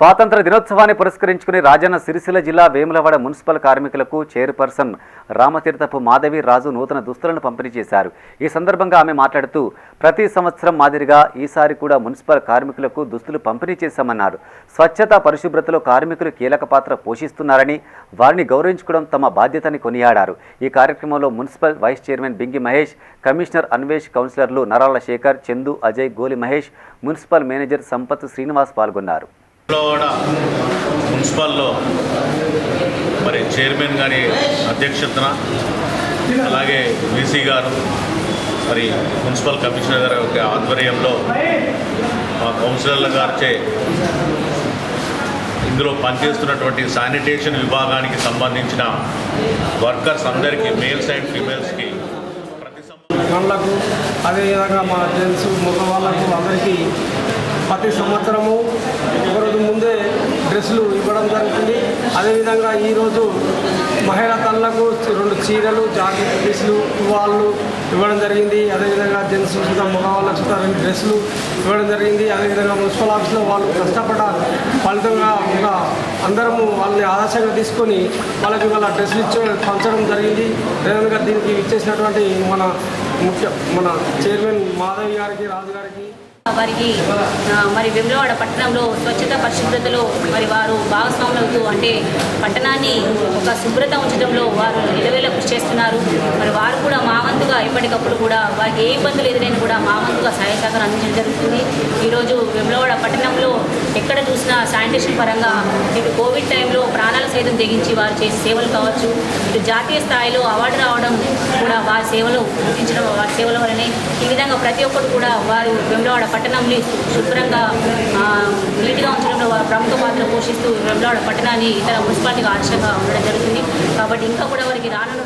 స్వాతంత్ర దినోత్సవాన్ని పురస్కరించుకుని రాజన్న సిరిసిల్ల జిల్లా వేములవాడ మున్సిపల్ కార్మికులకు చైర్పర్సన్ రామతీర్థపు మాధవి రాజు నూతన దుస్తులను పంపిణీ చేశారు. ఈ సందర్భంగా ఆమె మాట్లాడుతూ ప్రతి సంవత్సరం మాదిరిగా ఈసారి కూడా మున్సిపల్ కార్మికులకు దుస్తులు పంపిణీ చేశామన్నారు. స్వచ్ఛత పరిశుభ్రతలో కార్మికులు కీలక పాత్ర పోషిస్తున్నారని వారిని గౌరవించుకోవడం తమ బాధ్యతని కొనియాడారు. ఈ కార్యక్రమంలో municipal vice chairman Bingi Mahesh commissioner Anvesh కౌన్సిలర్లు నరాల శేఖర్ చందు అజయ్ గోలి మహేష్ మున్సిపల్ మేనేజర్ సంపత్ శ్రీనివాస్ పాల్గొన్నారు. విజయవాడ మున్సిపల్లో మరి చైర్మన్ గారి అధ్యక్షతన అలాగే వీసీ గారు మరి మున్సిపల్ కమిషనర్ గారి యొక్క ఆధ్వర్యంలో మా కౌన్సిలర్ల గారిచే ఇందులో పనిచేస్తున్నటువంటి శానిటేషన్ విభాగానికి సంబంధించిన వర్కర్స్ అందరికీ మేల్స్ అండ్ ఫీమేల్స్కి ప్రతి సంవత్సరం అదేవిధంగా మా జెంట్స్ మగవాళ్ళకు అందరికీ ప్రతి సంవత్సరము డ్రెస్సులు ఇవ్వడం జరుగుతుంది. అదేవిధంగా ఈరోజు మహిళా తల్లకు రెండు చీరలు జాకెట్ పీసులు వాళ్ళు ఇవ్వడం జరిగింది. అదేవిధంగా జెంట్స్ సుతా మగవాళ్ళకు సుతా రెండు డ్రెస్సులు ఇవ్వడం జరిగింది. అదేవిధంగా మున్సిపల్ ఆఫీస్లో వాళ్ళు కష్టపడ ఫలితంగా ఒక అందరము వాళ్ళని ఆదర్శంగా తీసుకొని వాళ్ళకి వాళ్ళ డ్రెస్సులు ఇచ్చే పంచడం జరిగింది. అదేవిధంగా దీనికి ఇచ్చేసినటువంటి మన ముఖ్య మన చైర్మన్ మాధవి గారికి రాజు గారికి వారికి మరి వెమ్లవాడ పట్టణంలో స్వచ్ఛత పరిశుభ్రతలో మరి వారు భాగస్వాములవుతూ అంటే పట్టణాన్ని ఒక శుభ్రత ఉంచడంలో వారు నిలవేళ కృషి చేస్తున్నారు. మరి వారు కూడా మా ఎప్పటికప్పుడు కూడా వారికి ఏ ఇబ్బందులు ఎదురైనా కూడా మా వంతుగా సహాయ సహకారం అందించడం జరుగుతుంది. ఈరోజు వెమ్లవాడ పట్టణంలో ఎక్కడ చూసినా శానిటేషన్ పరంగా ఇటు కోవిడ్ టైంలో ప్రాణాల సైతం తెగించి వారు చేసే సేవలు కావచ్చు ఇటు జాతీయ స్థాయిలో అవార్డు రావడం కూడా వారి సేవలు గుర్తించడం వారి సేవల వల్లనే ఈ విధంగా ప్రతి ఒక్కరు కూడా వారు వెమ్లవాడ పట్టణంని శుభ్రంగా నీట్గా ఉంచడంలో వారు ప్రముఖ పాత్ర పోషిస్తూ వెమ్లవాడ పట్టణాన్ని ఇతర మున్సిపాలిటీగా ఆదర్శంగా ఉండడం జరుగుతుంది. కాబట్టి ఇంకా కూడా వారికి రానున్న